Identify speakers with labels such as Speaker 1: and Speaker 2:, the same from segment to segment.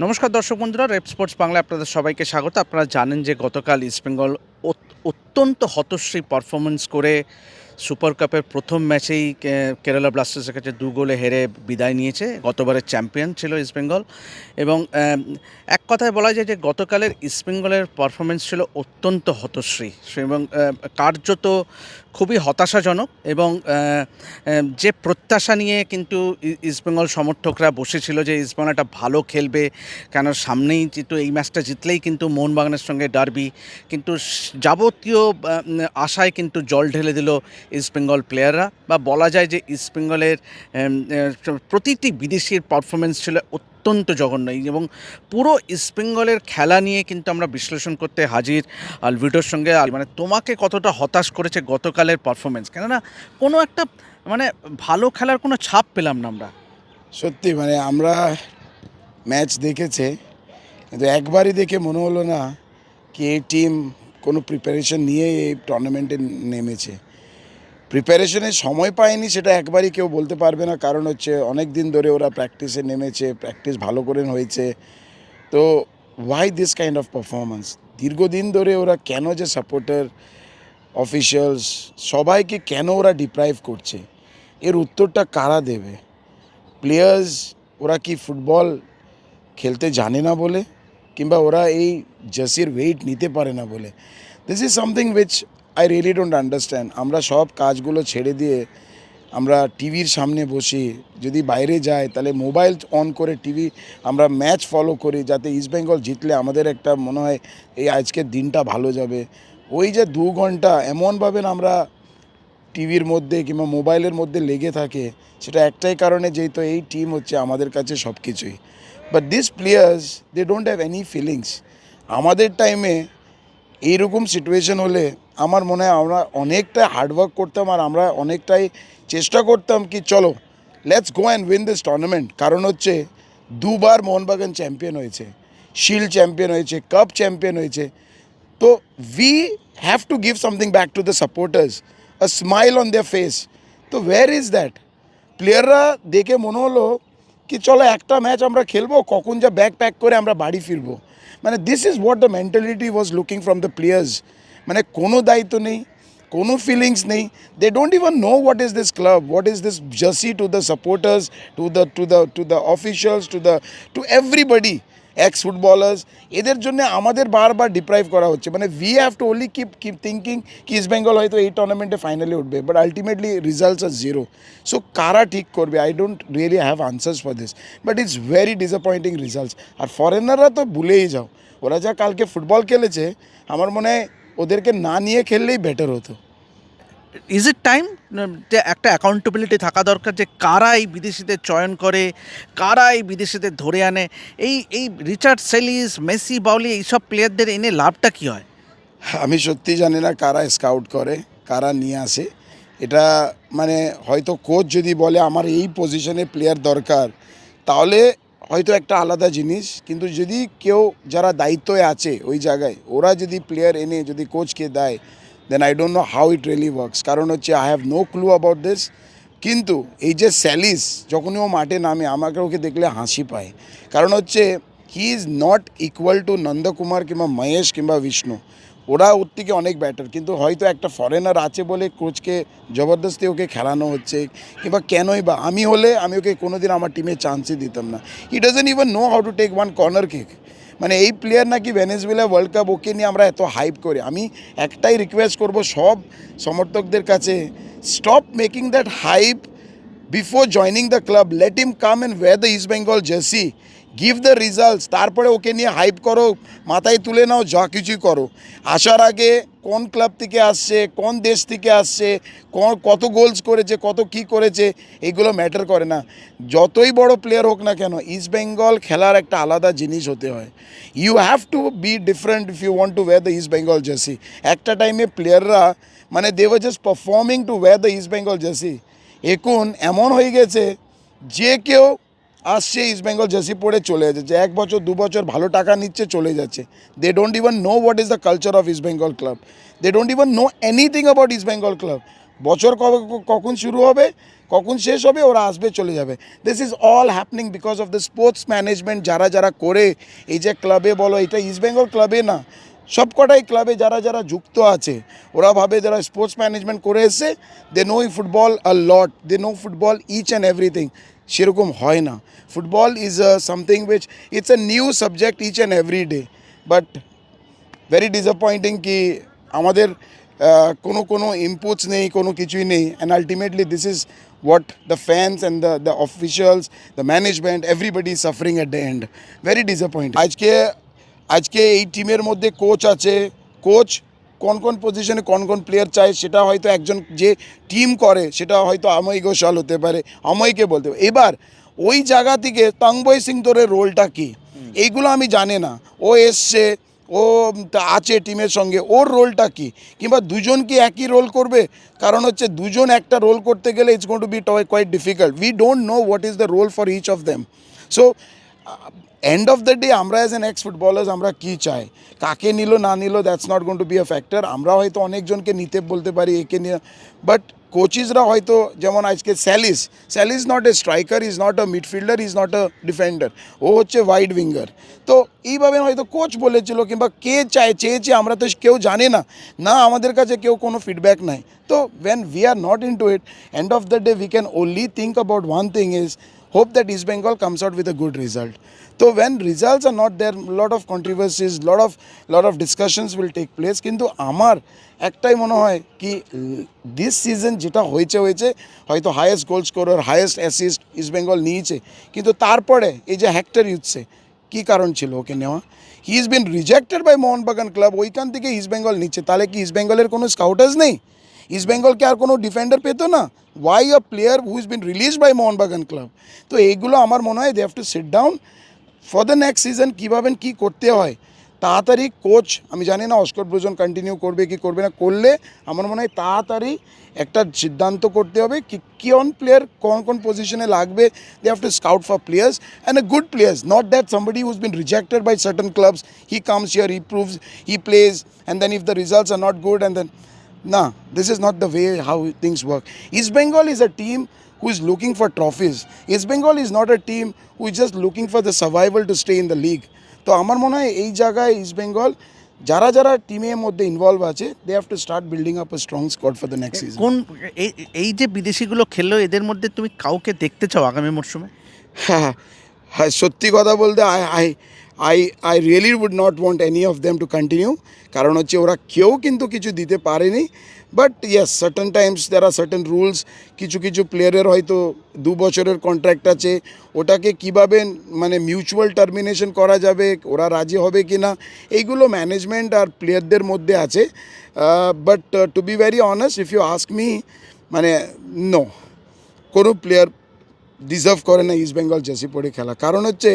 Speaker 1: নমস্কার দর্শক বন্ধুরা, রেপ স্পোর্টস বাংলা আপনাদের সবাইকে স্বাগত। আপনারা জানেন যে গতকাল ইস্টবেঙ্গল অত- অত্যন্ত হতশ্রী পারফরমেন্স করে সুপার কাপের প্রথম ম্যাচেই কেরালা ব্লাস্টার্সের কাছে দু গোলে হেরে বিদায় নিয়েছে। গতবারের চ্যাম্পিয়ন ছিল ইস্টবেঙ্গল এবং এক কথায় বলা যায় যে গতকালের ইস্টবেঙ্গলের পারফরমেন্স ছিল অত্যন্ত হতশ্রী। এবং কার্যত খুবই হতাশাজনক এবং যে প্রত্যাশা নিয়ে কিন্তু ইস্টবেঙ্গল সমর্থকরা বসেছিল যে ইস্টবেঙ্গল একটা ভালো খেলবে, কেন সামনেই যেহেতু এই ম্যাচটা জিতলেই কিন্তু মোহনবাগানের সঙ্গে ডার্বি। কিন্তু যাবতীয় আশায় কিন্তু জল ঢেলে দিল ইস্টবেঙ্গল প্লেয়াররা বা বলা যায় যে ইস্টবেঙ্গলের প্রতিটি বিদেশির পারফরমেন্স ছিল অত্যন্ত জঘন্য। এবং পুরো ইস্টবেঙ্গলের খেলা নিয়ে কিন্তু আমরা বিশ্লেষণ করতে হাজির আলভিটোর সঙ্গে। মানে তোমাকে কতটা হতাশ করেছে গতকালের পারফরমেন্স কেননা কোনো একটা মানে ভালো খেলার কোনো ছাপ পেলাম না আমরা।
Speaker 2: সত্যি মানে আমরা ম্যাচ দেখেছে, কিন্তু একবারই দেখে মনে হলো না কি এই টিম কোনো প্রিপারেশন নিয়ে এই টুর্নামেন্টে নেমেছে। প্রিপারেশনের সময় পায়নি, সেটা একবারই কেউ বলতে পারবে না। কারণ হচ্ছে অনেক দিন ধরে ওরা প্র্যাকটিসে নেমেছে প্র্যাকটিস ভালো করে হয়েছে। তো why this kind of performance দীর্ঘদিন ধরে ওরা কেন যে সাপোর্টার অফিসিয়ালস সবাইকে কেন ওরা ডিপ্রাইভ করছে? এর উত্তরটা কারা দেবে? প্লেয়ার্স ওরা কি ফুটবল খেলতে জানে না বলে? কিংবা ওরা এই জার্সির ওয়েট নিতে পারে না বলে? This is something which I really don't understand আমরা সব কাজগুলো ছেড়ে দিয়ে আমরা টিভির সামনে বসি। যদি বাইরে যাই, তাহলে মোবাইল অন করে টিভি আমরা ম্যাচ ফলো করি যাতে ইস্টবেঙ্গল জিতলে আমাদের একটা মনে হয়, এই আজকের দিনটা ভালো যাবে। ওই যে দু ঘণ্টা এমনভাবে আমরা টিভির মধ্যে কিংবা মোবাইলের মধ্যে লেগে থাকে, সেটা একটাই কারণে যেহেতু এই টিম হচ্ছে আমাদের কাছে সব কিছুই but this players they don't have any feelings আমাদের টাইমে এইরকম সিচুয়েশন হলে আমার মনে হয় আমরা অনেকটাই হার্ডওয়ার্ক করতাম আর আমরা অনেকটাই চেষ্টা করতাম কি চলো let's go and win this tournament কারণ হচ্ছে দুবার মোহনবাগান চ্যাম্পিয়ন হয়েছে শিল্ড চ্যাম্পিয়ন হয়েছে কাপ চ্যাম্পিয়ন হয়েছে। তো we have to give something back to the supporters a smile on their face তো ওয়্যার ইজ দ্যাট প্লেয়াররা দেখে মনে হলো কি চলো একটা ম্যাচ আমরা খেলব, কখন যা ব্যাগ প্যাক করে আমরা বাড়ি ফিরবো। মানে this is what the mentality was looking from the players মানে কোনো দায়িত্ব নেই কোনো ফিলিংস নেই they don't even know what is this club what is this jersey to the supporters to the to the to the officials to the to everybody ex footballers এদের জন্য আমাদের বারবার ডিপ্রাইভ করা হচ্ছে। মানে we have to only keep keep thinking কি east Bengal হয়তো এই টুর্নামেন্টে ফাইনালে উঠবে but ultimately results are zero so কারা ঠিক করবে? I don't really have answers for this but it's very disappointing results আর ফরেনাররা তো ভুলেই যাও। ওরা যা কালকে ফুটবল খেলেছে, আমার মনে হয় ওদেরকে না নিয়ে খেললেই বেটার হতো।
Speaker 1: ইজ ইট টাইম যে একটা অ্যাকাউন্টেবিলিটি থাকা দরকার যে কারা এই বিদেশিদের চয়ন করে কারা এই বিদেশিদের ধরে আনে। এই এই রিচার্ড সেলিস মেসি বাউলি এইসব প্লেয়ারদের এনে লাভটা কী হয়?
Speaker 2: আমি সত্যি জানি না কারা স্কাউট করে, কারা নিয়ে আসে। এটা মানে হয়তো কোচ যদি বলে, আমার এই পজিশনে প্লেয়ার দরকার তাহলে হয়তো একটা আলাদা জিনিস। কিন্তু যদি কেউ যারা দায়িত্বে আছে ওই জায়গায়, ওরা যদি প্লেয়ার এনে যদি কোচকে দেয় then I don't know how it really works কারণ হচ্ছে I have no clue about this কিন্তু এই যে স্যালিস, যখনই ও মাঠে নামে, আমাকে ওকে দেখলে হাসি পায়। কারণ হচ্ছে he is not equal to Nandakumar কিংবা মহেশ কিংবা বিষ্ণু ওরা ওর থেকে অনেক ব্যাটার কিন্তু হয়তো একটা ফরেনার আছে বলে কোচকে জবরদস্তি ওকে খেলানো হচ্ছে, কিংবা কেনই বা আমি হলে আমি ওকে কোনোদিন আমার টিমে চান্সই দিতাম না। He doesn't even know how to take one corner kick মানে এই প্লেয়ার নাকি ভেনেজুয়েলা ওয়ার্ল্ড কাপ ওকে নিয়ে আমরা এত হাইপ করি। আমি একটাই রিকোয়েস্ট করব সব সমর্থকদের কাছে stop making that hype before joining the club let him come and wear the East Bengal jersey give the results তারপরে ওকে নিয়ে হাইপ করো, মাথায় তুলে নাও, যা কিছুই করো। আসার আগে কোন ক্লাব থেকে আসছে, কোন দেশ থেকে আসছে কত গোলস করেছে, কত কি করেছে এগুলো ম্যাটার করে না। যতই বড় প্লেয়ার হোক না কেন ইস্ট বেঙ্গল খেলার একটা আলাদা জিনিস হতে হয়। You have to be different if you want to wear the East Bengal jersey একটা টাইমে প্লেয়াররা মানে they were just performing to wear the East Bengal jersey এখন এমন হয়ে গেছে, যে কেউ আসছে ইস্ট বেঙ্গল জার্সি পরে চলে যাচ্ছে। এক বছর, দু বছর ভালো টাকা নিচ্ছে, চলে যাচ্ছে। They don't even know what is the culture of East Bengal club they don't even know anything about East Bengal club বছর কখন শুরু হবে, কখন শেষ হবে, ওরা আসবে, চলে যাবে। This is all happening because of the sports management যারা যারা করে, এই যে ক্লাবে বলো, এটা ইস্ট বেঙ্গল ক্লাবে না। সবকটাই ক্লাবে যারা যারা যুক্ত আছে, ওরা ভাবে যারা স্পোর্টস ম্যানেজমেন্ট করে এসছে they know football a lot they know football each and everything সেরকম হয় না football is something which it's a new subject each and every day but very disappointing কি আমাদের আহ, কোনো কোনো ইনপুটস নেই কোনো কিছুই নেই and ultimately this is what the fans and the the officials the management everybody suffering at the end very disappointing আজকে আজকে এই টিমের মধ্যে কোচ আছে কোচ কোন কোন পজিশনে কোন কোন প্লেয়ার চায় সেটা হয়তো একজন যে টিম করে সেটা হয়তো আময় ঘোষাল হতে পারে আময়কে বলতে পারে। এবার ওই জায়গা থেকে তাংবই সিং তোরের রোলটা কী? এইগুলো আমি জানি না। ও এসছে ও আছে টিমের সঙ্গে ওর রোলটা কি? কিংবা দুজন কি একই রোল করবে? কারণ হচ্ছে দুজন একটা রোল করতে গেলে it's gone to be quite difficult we don't know what is the role for each of them so end of the day আমরা অ্যাজ অ্যান এক্স ফুটবলার্স আমরা কী চাই? কাকে নিল, না নিল that's not gone to be a factor আমরা হয়তো অনেকজনকে নিতে বলতে পারি, একে নিয়ে। বাট কোচিসরা হয়তো, যেমন আজকে Saul is Saul is not a striker is not a midfielder is not a defender ও হচ্ছে ওয়াইড উইঙ্গার তো এইভাবে হয়তো কোচ বলেছিল, কিংবা কে চায় চেয়েছে, আমরা তো কেউ জানে না। না, আমাদের কাছে কেউ কোনো ফিডব্যাক নাই। তো when we are not into it end of the day we can only think about one thing is hope that East Bengal comes out with a good result. So when results are not there, lot of controversies, lot of lot of discussions will take place. কিন্তু আমার একটাই মনে হয় কি this season যেটা হয়েছে হয়েছে হয়তো highest goal scorer highest assist East Bengal নিয়েছে কিন্তু তারপরে এই যে হ্যাক্টর ইউথসে কী কারণ ছিল ওকে নেওয়া he is been rejected by Mohun Bagan club ওইখান থেকে ইস্ট বেঙ্গল নিচ্ছে তাহলে কি ইস্ট বেঙ্গলের কোনো স্কাউটার্স নেই ইস্ট বেঙ্গলকে আর কোনো ডিফেন্ডার পেতো না why a player who is been release by Mohun Bagan club তো এইগুলো আমার মনে হয় they have to sit down for the next season কীভাবে কী করতে হয় তাড়াতাড়ি কোচ আমি জানি না অস্কর ব্রুজন কন্টিনিউ করবে কি করবে না করলে আমার মনে হয় তাড়াতাড়ি একটা সিদ্ধান্ত করতে হবে কি কোন প্লেয়ার কোন কোন পজিশনে লাগবে they have to scout for players and a good players not that somebody who's been rejected by certain clubs, he comes here, he proves, he plays, and then if the results are not good and then Nah, this is not the way how things work. East Bengal is a team who is looking for trophies. East Bengal is not a team who is just looking for the survival to stay in the league. তো আমার মনে হয় এই জায়গায় east Bengal যারা যারা টিমের মধ্যে ইনভলভ আছে they have to start building up a strong squad for the next season
Speaker 1: কোন এই এই যে বিদেশিগুলো খেললো এদের মধ্যে তুমি কাউকে দেখতে চাও আগামী মরশুমে
Speaker 2: হ্যাঁ হ্যাঁ সত্যি কথা বলতে I I I I really would not want any of them to continue কারণ হচ্ছে ওরা কেউ কিন্তু কিছু দিতে পারেনি but yes certain times there are certain rules কিছু কিছু প্লেয়ারের হয়তো দু বছরের কন্ট্রাক্ট আছে ওটাকে কীভাবে মানে মিউচুয়াল টার্মিনেশন করা যাবে ওরা রাজি হবে কি না এইগুলো ম্যানেজমেন্ট আর প্লেয়ারদের মধ্যে আছে but to be very honest if you ask me মানে নো কোনো প্লেয়ার ডিজার্ভ করে না ইস্ট বেঙ্গল জার্সি পরে খেলা কারণ হচ্ছে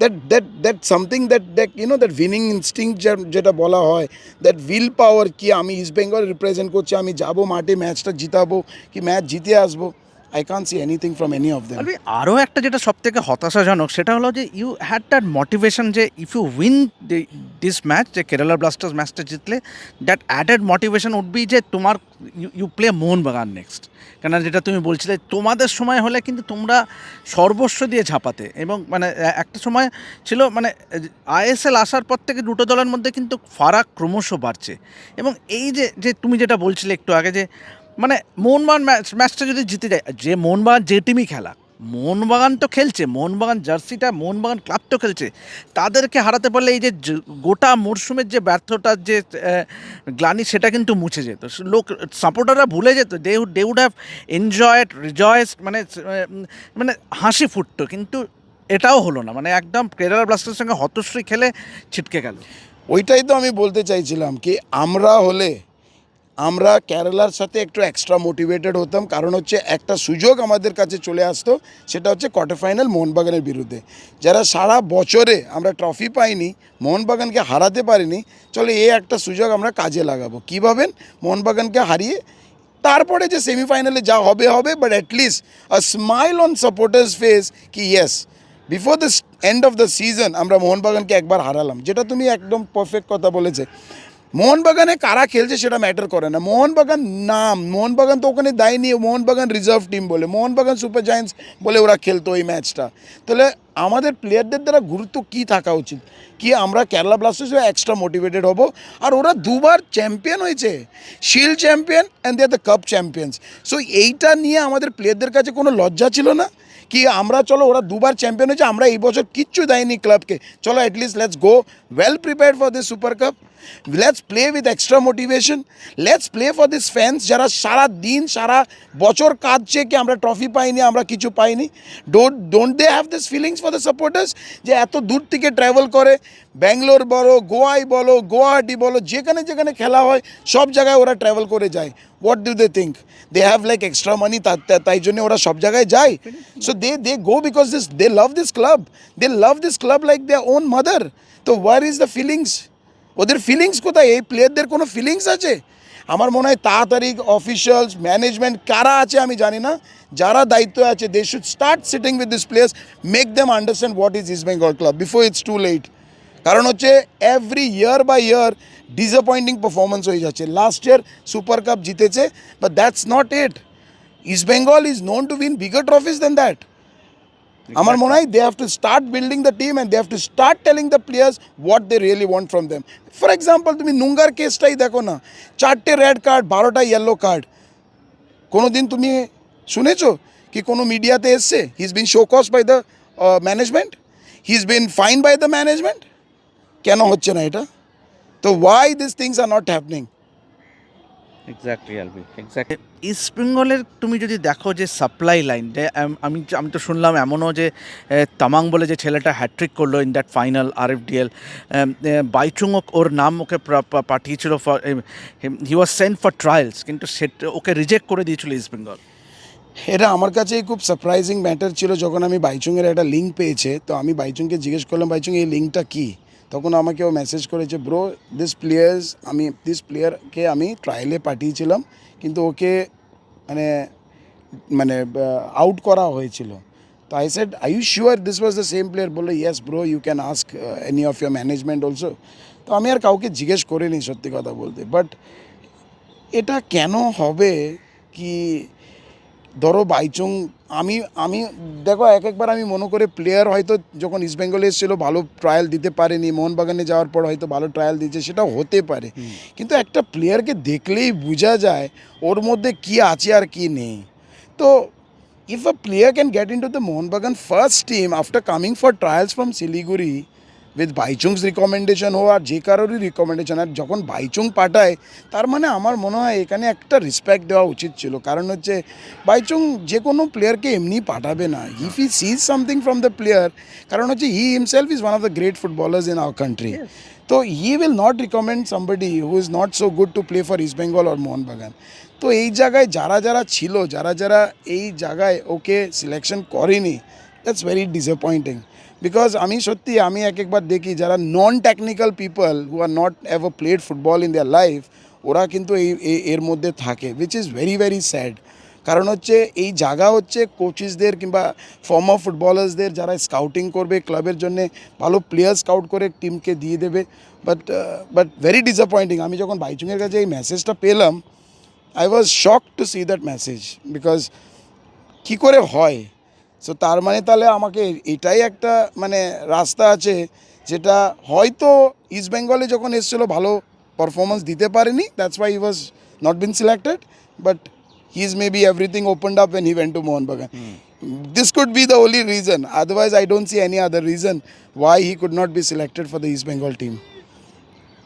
Speaker 2: that that that something that that you know that winning instinct যেটা বলা হয় দ্যাট উইল পাওয়ার কি, আমি ইস্ট বেঙ্গল রিপ্রেজেন্ট করছি, আমি যাব মাঠে ম্যাচটা জিতাবো, কি ম্যাচ জিতে আসব। I can see anything from any of them
Speaker 1: আরে আরও একটা যেটা সব থেকে হতাশাজনক, সেটা হলো যে ইউ হ্যাড দ্যাট মোটিভেশন যে if you win this match যে কেরালা ব্লাস্টার্স ম্যাচটা জিতলে that added motivation would be যে তোমার ইউ প্লে মোহনবাগান নেক্সট কেন যেটা তুমি বলছিলে, তোমাদের সময় হলে কিন্তু তোমরা সর্বস্ব দিয়ে ঝাঁপাতে। এবং মানে একটা সময় ছিল মানে আইএসএল আসার পর থেকে দুটো দলের মধ্যে কিন্তু ফারাক ক্রমশ বাড়ছে। এবং এই যে যে তুমি যেটা বলছিলে একটু আগে যে মানে মোহনবাগান ম্যাচ ম্যাচটা যদি জিতে যায়, যে মোহনবাগান যে টিমই খেলা, মোহনবাগান তো খেলছে, মোহনবাগান জার্সিটা, মোহনবাগান ক্লাব তো খেলছে, তাদেরকে হারাতে পারলে এই যে গোটা মরশুমের যে ব্যর্থতার যে গ্লানি, সেটা কিন্তু মুছে যেত। লোক সাপোর্টাররা ভুলে যেত they they would have enjoyed rejoice মানে মানে হাসি ফুটতো, কিন্তু এটাও হলো না। মানে একদম কেরালা ব্লাস্টারের সঙ্গে হতশ্রী খেলে ছিটকে গেল।
Speaker 2: ওইটাই তো আমি বলতে চাইছিলাম কি, আমরা হলে আমরা কেরালার সাথে একটু এক্সট্রা মোটিভেটেড হতাম। কারণ হচ্ছে একটা সুযোগ আমাদের কাছে চলে আসতো, সেটা হচ্ছে কোয়ার্টার ফাইনাল মোহনবাগানের বিরুদ্ধে। যারা সারা বছরে আমরা ট্রফি পাইনি, মোহনবাগানকে হারাতে পারিনি, চলে এই একটা সুযোগ আমরা কাজে লাগাবো। কীভাবে মোহনবাগানকে হারিয়ে তারপরে যে সেমিফাইনালে যা হবে হবে but at least a smile on supporters face কি yes before the end of the season আমরা মোহনবাগানকে একবার হারালাম। যেটা তুমি একদম পারফেক্ট কথা বলেছে। মোহনবাগানে কারা খেলছে সেটা ম্যাটার করে না। মোহনবাগান নাম, মোহনবাগান তো ওখানে দেয়নি, মোহনবাগান রিজার্ভ টিম বলে, মোহনবাগান সুপার জায়েন্টস বলে ওরা খেলতো ওই ম্যাচটা তাহলে আমাদের প্লেয়ারদের দ্বারা গুরুত্ব কী থাকা উচিত? কি আমরা কেরালা ব্লাস্টার্স এক্সট্রা মোটিভেটেড হব? আর ওরা দুবার চ্যাম্পিয়ন হয়েছে। Shield champion and they are the cup champions so এইটা নিয়ে আমাদের প্লেয়ারদের কাছে কোনো লজ্জা ছিল না? কি আমরা, চলো, ওরা দুবার চ্যাম্পিয়ন হয়েছে, আমরা এই বছর কিচ্ছু দেয়নি ক্লাবকে চলো at least let's go well prepared for this super cup let's play with extra motivation let's play for this fans যারা সারা দিন, সারা বছর কাঁদছে কি আমরা ট্রফি পাইনি, আমরা কিছু পাইনি। Don't don't they have this feelings for the supporters যে এত দূর থেকে ট্রাভেল করে, ব্যাঙ্গালোর বলো গোয়াই বলো, গুয়াহাটি বলো, যেখানে যেখানে খেলা হয়, সব জায়গায় ওরা ট্রাভেল করে যায়। What do they think they have like extra money তাই জন্য ওরা সব জায়গায় যায়। So they they go because this they love this club they love this club like they own mother তো ওয়ার ইজ দ্য ফিলিংস ওদের feelings কোথায়? এই প্লেয়ারদের কোনো ফিলিংস আছে? আমার মনে হয় তাড়াতাড়ি অফিসিয়ালস ম্যানেজমেন্ট কারা আছে আমি জানি না। যারা দায়িত্ব আছে they should start sitting with this players make them understand what is east Bengal club before it's too late কারণ হচ্ছে every year by year disappointing performance হয়ে যাচ্ছে। লাস্ট ইয়ার সুপার কাপ জিতেছে but that's not it east Bengal is known to win bigger trophies than that আমার মনে হয় they have to start building the team and they have to start telling the players what they really want from them for example তুমি নুঙ্গার কেসটাই দেখো না। চারটে red card বারোটা ইয়েলো কার্ড কোনো দিন তুমি শুনেছো কি কোনো মিডিয়াতে এসছে? He is been show cause by the management he is been fine by the management কেন হচ্ছে না এটা? তো why this things are not happening
Speaker 1: exactly Albi exactly east বেঙ্গলের তুমি যদি দেখো যে সাপ্লাই লাইন আমি আমি তো শুনলাম এমনও যে তামাং বলে যে ছেলেটা হ্যাট্রিক করল ইন দ্যাট ফাইনাল আর এফ ডিএল বাইচুং ওর নাম ওকে পাঠিয়েছিল for he was sent for trials কিন্তু সেটা ওকে রিজেক্ট করে দিয়েছিল ইস্ট বেঙ্গল
Speaker 2: এটা আমার কাছেই খুব সারপ্রাইজিং ম্যাটার ছিল যখন আমি বাইচুংয়ের একটা লিঙ্ক পেয়েছে তো আমি বাইচুংকে জিজ্ঞেস করলাম বাইচুং এই লিঙ্কটা কী? তখন আমাকে ও মেসেজ করেছে ব্রো দিস প্লেয়ার্স আমি দিস প্লেয়ারকে আমি ট্রায়ালে পাঠিয়েছিলাম, কিন্তু ওকে মানে মানে আউট করা হয়েছিল। তো I said I you sure this was the same player বলল yes bro you can ask any of your management also তো আমি আর কাউকে জিজ্ঞেস করিনি সত্যি কথা বলতে। বাট এটা কেন হবে কি ধরো বাইচুং আমি আমি দেখো এক একবার আমি মনে করে প্লেয়ার হয়তো যখন ইস্ট বেঙ্গলে এসেছিল ভালো ট্রায়াল দিতে পারেনি মোহনবাগানে যাওয়ার পর হয়তো ভালো ট্রায়াল দিয়েছে সেটা হতে পারে। কিন্তু একটা প্লেয়ারকে দেখলেই বোঝা যায় ওর মধ্যে কি আছে আর কি নেই। তো if a player can get into the Mohun Bagan first team after coming for trials from Siliguri with Baichung's recommendation হোক আর যে কারোরই রিকমেন্ডেশন আর যখন বাইচুং পাঠায় তার মানে আমার মনে হয় এখানে একটা রেসপেক্ট দেওয়া উচিত ছিল। কারণ হচ্ছে বাইচুং যে কোনো প্লেয়ারকে এমনি পাঠাবে না। If he sees something from the player কারণ হচ্ছে he himself is one of the great footballers in our country তো he will not recommend somebody who is not so good to play for east Bengal or Mohun Bagan তো এই জায়গায় যারা যারা ছিল যারা যারা এই জায়গায় ওকে সিলেকশন করেনি দ্যাটস ভেরি ডিসঅ্যাপয়েন্টিং বিকজ আমি সত্যি, আমি এক একবার দেখি, যারা non technical people who are not ever played football in their life ওরা কিন্তু এই এই- এর মধ্যে থাকে which is very very sad কারণ হচ্ছে, এই জায়গা হচ্ছে কোচেসদের কিংবা ফর্মার ফুটবলার্সদের যারা স্কাউটিং করবে ক্লাবের জন্য ভালো প্লেয়ার স্কাউট করে টিমকে দিয়ে দেবে। বাট বাট ভেরি ডিসঅ্যাপয়েন্টিং আমি যখন বাইচুংয়ের কাছে এই মেসেজটা পেলাম I was shock to see that message because কী করে হয়? সো তার মানে তাহলে আমাকে এটাই একটা মানে রাস্তা আছে যেটা হয়তো ইস্ট বেঙ্গলে যখন এসেছিল ভালো পারফরমেন্স দিতে পারেনি that's why he was not been selected but he is may be everything opened up when he went to Mohun Bagan this could be the only reason otherwise I don't see any other reason why he could not be selected for the east Bengal team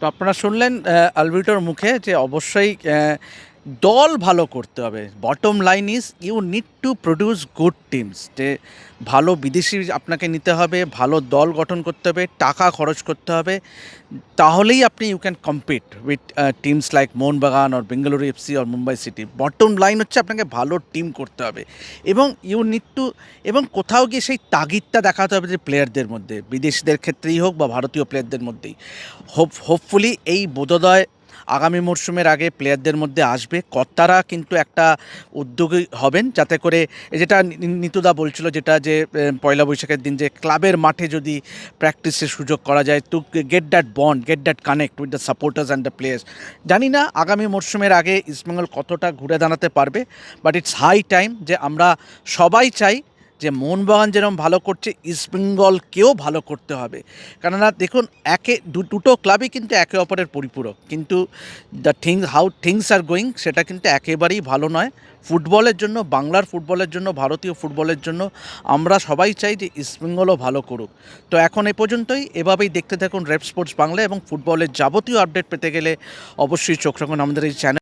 Speaker 1: তো আপনারা শুনলেন আহ, আলভিটোর মুখে যে অবশ্যই দল ভালো করতে হবে। Bottom line is you need to produce good teams যে ভালো বিদেশি আপনাকে নিতে হবে, ভালো দল গঠন করতে হবে, টাকা খরচ করতে হবে, তাহলেই আপনি you can compete with teams like Mohun Bagan or Bengaluru FC or Mumbai city bottom line হচ্ছে আপনাকে ভালো টিম করতে হবে। এবং ইউ নিড টু এবং কোথাও গিয়ে সেই তাগিদটা দেখাতে হবে যে প্লেয়ারদের মধ্যে। বিদেশিদের ক্ষেত্রেই হোক বা ভারতীয় প্লেয়ারদের মধ্যেই। হোপ হোপফুলি এই বোধোদয় আগামী মরশুমের আগে প্লেয়ারদের মধ্যে আসবে। কর্তারা কিন্তু একটা উদ্যোগী হবেন যাতে করে যেটা নিতুদা বলছিল যেটা যে পয়লা বৈশাখের দিন যে ক্লাবের মাঠে যদি প্র্যাকটিসের সুযোগ করা যায় to get that bond get that connect with the supporters and the players জানি না আগামী মরশুমের আগে ইস্টবেঙ্গল কতটা ঘুরে দাঁড়াতে পারবে বাট ইটস হাই টাইম যে আমরা সবাই চাই যে মোহনবাগান যেরকম ভালো করছে ইস্টবেঙ্গলকেও ভালো করতে হবে। কেননা দেখুন, একে দুটো ক্লাবই কিন্তু একে অপরের পরিপূরক। কিন্তু the thing how things are going সেটা কিন্তু একেবারেই ভালো নয়। ফুটবলের জন্য, বাংলার ফুটবলের জন্য, ভারতীয় ফুটবলের জন্য আমরা সবাই চাই যে ইস্টবেঙ্গলও ভালো করুক। তো এখন এ পর্যন্তই। এভাবেই দেখতে থাকুন রেপ স্পোর্টস বাংলা এবং ফুটবলের যাবতীয় আপডেট পেতে গেলে অবশ্যই চোখ রাখুন আমাদের এই চ্যানেল